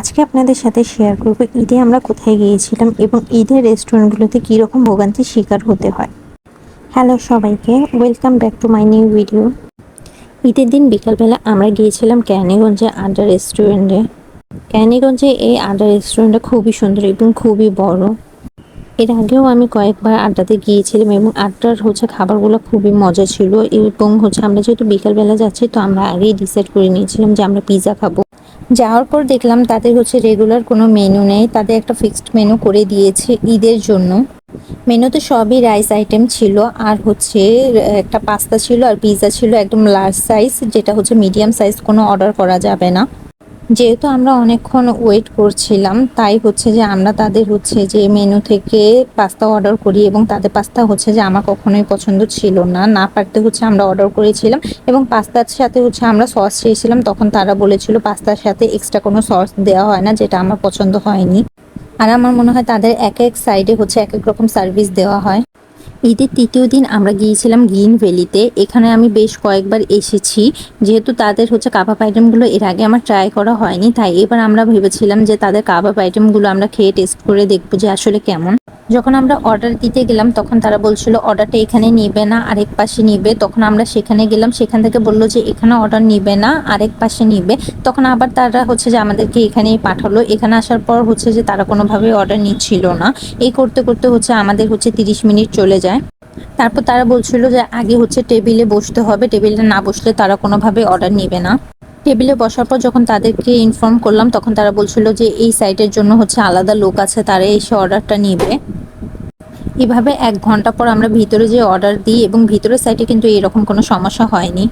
আজকে আপনাদের সাথে শেয়ার করব ঈদে আমরা কোথায় গিয়েছিলাম এবং ঈদের রেস্টুরেন্টগুলোতে কীরকম ভোগান্তির শিকার হতে হয়। হ্যালো সবাইকে welcome back to my new video ঈদের দিন বিকালবেলা আমরা গিয়েছিলাম ক্যানিগঞ্জে আড্ডা রেস্টুরেন্টে ক্যানিগঞ্জে এই আড্ডা রেস্টুরেন্টটা খুবই সুন্দর এবং খুবই বড়। এর আগেও আমি কয়েকবার আড্ডাতে গিয়েছিলাম এবং আড্ডার হচ্ছে খাবারগুলো খুবই মজা ছিল এবং হচ্ছে আমরা যেহেতু বিকালবেলা যাচ্ছি, তো আমরা আগেই ডিসাইড করে নিয়েছিলাম যে আমরা পিৎজা খাব। যাওয়ার পর দেখলাম তাদের হচ্ছে রেগুলার কোনো মেনু নেই। তাদের একটা ফিক্সড মেনু করে দিয়েছে ঈদের জন্য। মেনুতে সবই রাইস আইটেম ছিল, আর হচ্ছে একটা পাস্তা ছিল আর পিৎজা ছিল, একদম লার্জ সাইজ যেটা হচ্ছে মিডিয়াম সাইজ কোনো অর্ডার করা যাবে না। যেহেতু আমরা অনেকক্ষণ ওয়েট করছিলাম, তাই হচ্ছে যে আমরা তাদের হচ্ছে যে মেনু থেকে পাস্তা অর্ডার করি এবং তাদের পাস্তা হচ্ছে যে আমার কখনোই পছন্দ ছিল না। না পারতে হচ্ছে আমরা অর্ডার করেছিলাম এবং পাস্তার সাথে হচ্ছে আমরা সস চেয়েছিলাম, তখন তারা বলেছিল পাস্তার সাথে এক্সট্রা কোনো সস দেওয়া হয় না, যেটা আমার পছন্দ হয়নি। আর আমার মনে হয় তাদের এক এক সাইডে হচ্ছে এক এক রকম সার্ভিস দেওয়া হয়। ঈদের তৃতীয় দিন আমরা গিয়েছিলাম গ্রিন ভ্যালিতে। এখানে আমি বেশ কয়েকবার এসেছি। যেহেতু তাদের হচ্ছে কাবাব আইটেমগুলো এর আগে আমার ট্রাই করা হয়নি, তাই এবার আমরা ভেবেছিলাম যে তাদের কাবাব আইটেমগুলো আমরা খেয়ে টেস্ট করে দেখব যে আসলে কেমন। যখন আমরা অর্ডার দিতে গেলাম, তখন তারা বলছিল অর্ডারটা এখানে নিবে না, আরেক পাশে নিবে। তখন আমরা সেখানে গেলাম, সেখান থেকে বলল যে, এখানে অর্ডার নিবে না, আরেক পাশে নিবে। তখন আবার তারা হচ্ছে যে, আমাদেরকে এখানেই পাঠালো। এখানে আসার পর হচ্ছে যে, তারা কোনোভাবে অর্ডার নিচ্ছিল না। এই করতে করতে হচ্ছে আমাদের হচ্ছে তিরিশ মিনিট চলে যায়। তারপর তারা বলছিল যে, আগে হচ্ছে টেবিলে বসতে হবে। টেবিলে না বসলে তারা কোনোভাবে অর্ডার নেবে না। টেবিলে বসার পর যখন তাদেরকে ইনফর্ম করলাম, তখন তারা বলছিল যে, এই সাইটের জন্য হচ্ছে আলাদা লোক আছে, তারা এসে অর্ডারটা নেবে। এভাবে এক ঘণ্টা পর আমরা ভিতরে যে অর্ডার দিই এবং ভিতরের সাইটে কিন্তু এরকম কোনো সমস্যা হয়নি।